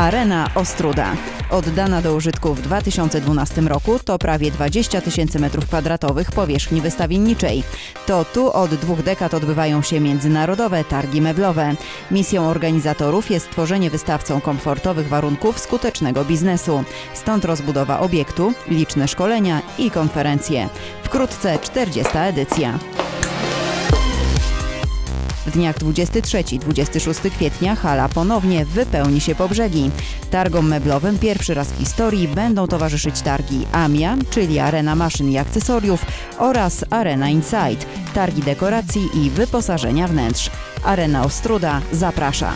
Arena Ostruda. Oddana do użytku w 2012 roku to prawie 20 tysięcy metrów kwadratowych powierzchni wystawienniczej. To tu od dwóch dekad odbywają się międzynarodowe targi meblowe. Misją organizatorów jest stworzenie wystawcom komfortowych warunków skutecznego biznesu. Stąd rozbudowa obiektu, liczne szkolenia i konferencje. Wkrótce 40. edycja. W dniach 23-26 kwietnia hala ponownie wypełni się po brzegi. Targom meblowym pierwszy raz w historii będą towarzyszyć targi AMIA, czyli Arena Maszyn i Akcesoriów oraz Arena Inside, targi dekoracji i wyposażenia wnętrz. Arena Ostruda zaprasza.